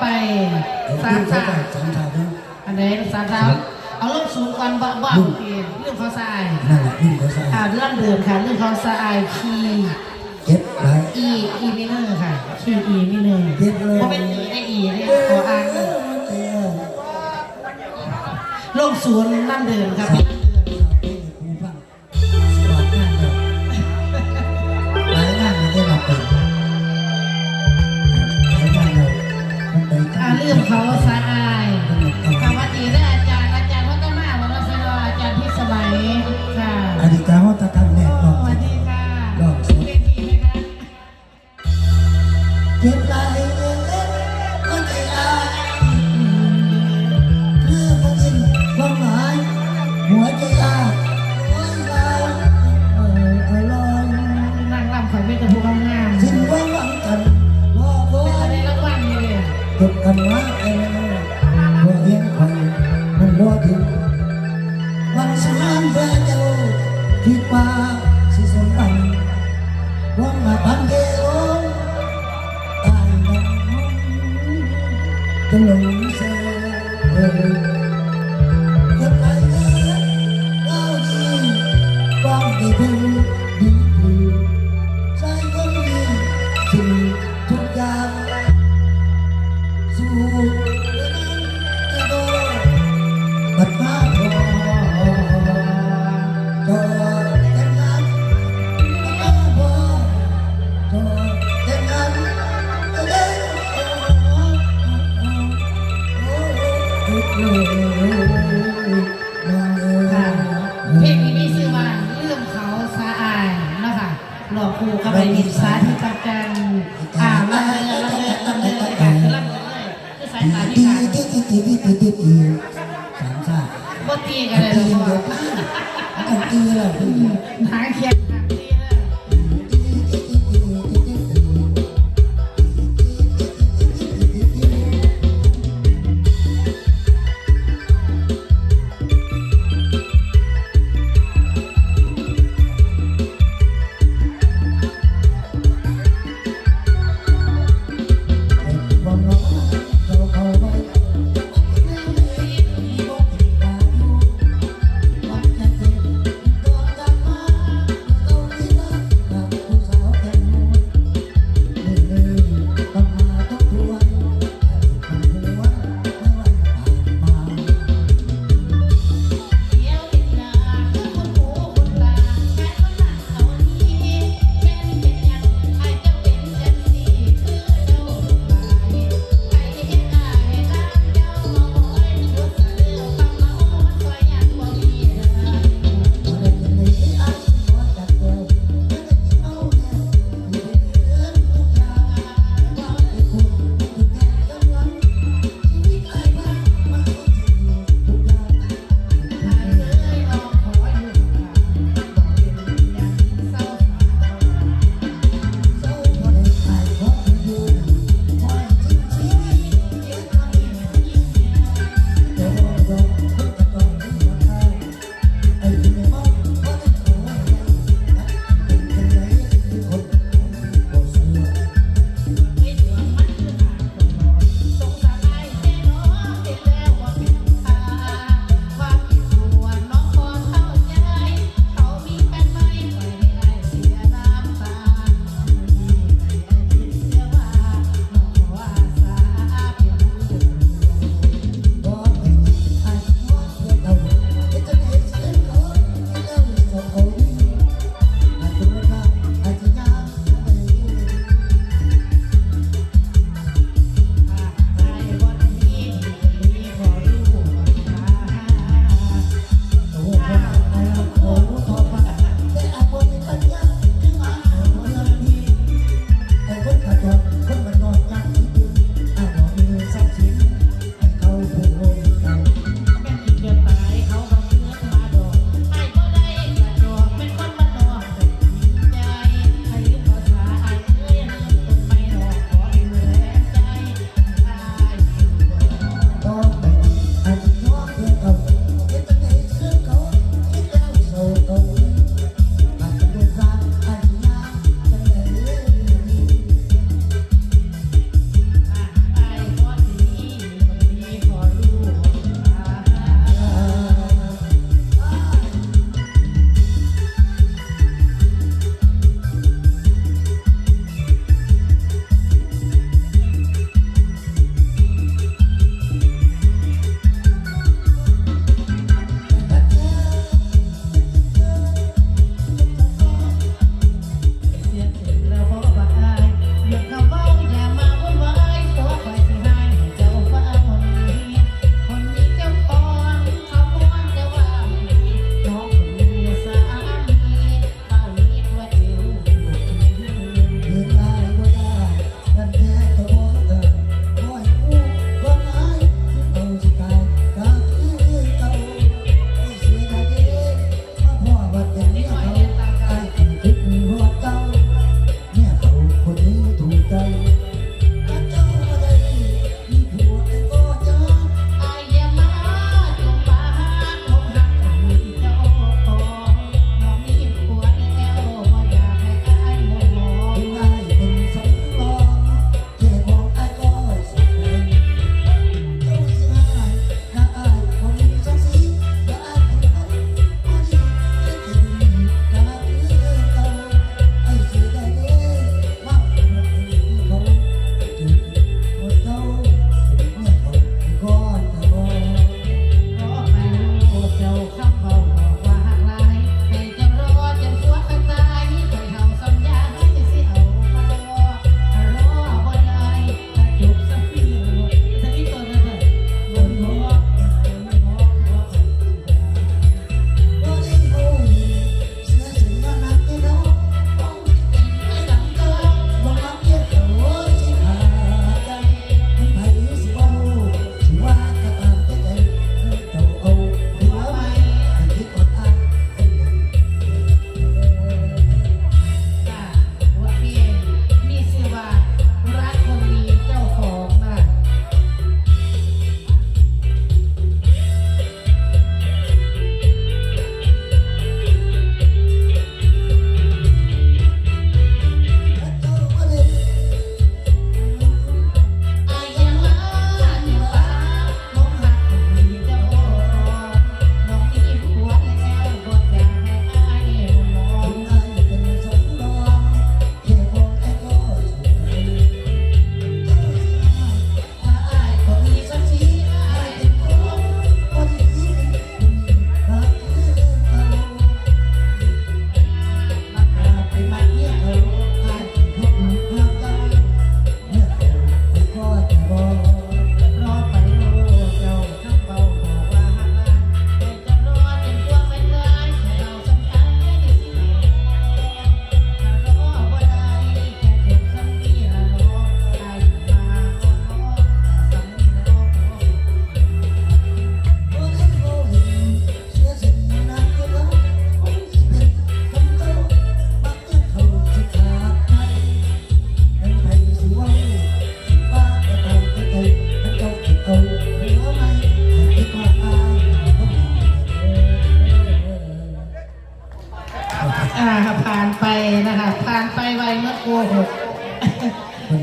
ไปสามสาสามสาวนะอันไหนสามสาเอาลูกสูงกันบ้าบ้เรื่องเขาทรายนั่นแหละเรื่องเขาทรายอ่าเรื่องเดิมค่ะเรื่องเขาทรายคีเก็ไรอีอีมิเนอร์ค่ะคีอีมิเนอร์เพราะเป็นอีไอ้อีเนี่ยขออ่านลงสวนนั่นเดือดครับ เขาสะอายสวัสดีเด้ออาจารย์อาจารย์วัฒนาวัฒนศิลาอาจารย์ที่สมัยค่ะอดีตการวัฒ the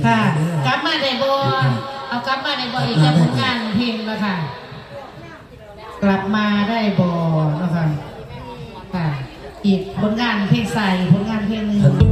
ค่ะ กลับมาได้บ่เอากลับมาได้บ่อีกจะผลงานเพลงนะคะกลับมาได้บ่เนาะคะค่ะอีกผลงานเพลงใส่ผลงานเพลงหนึ่ง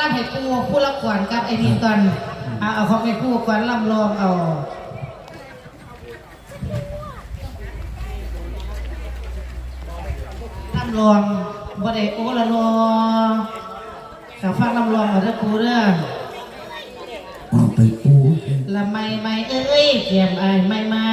ลำให้ปูผู้ละก่อนกับไอ้นี่ก่อนเอาเอาของไอ้ปูก่อนลำลองเอาลำลองบ่ได้โอ้ละลองกับฟังลำลองเอาเด้อปูเด้อออกไปปูละไม่ไม่เอ้ยเกียมไอ้ายไม่ไม่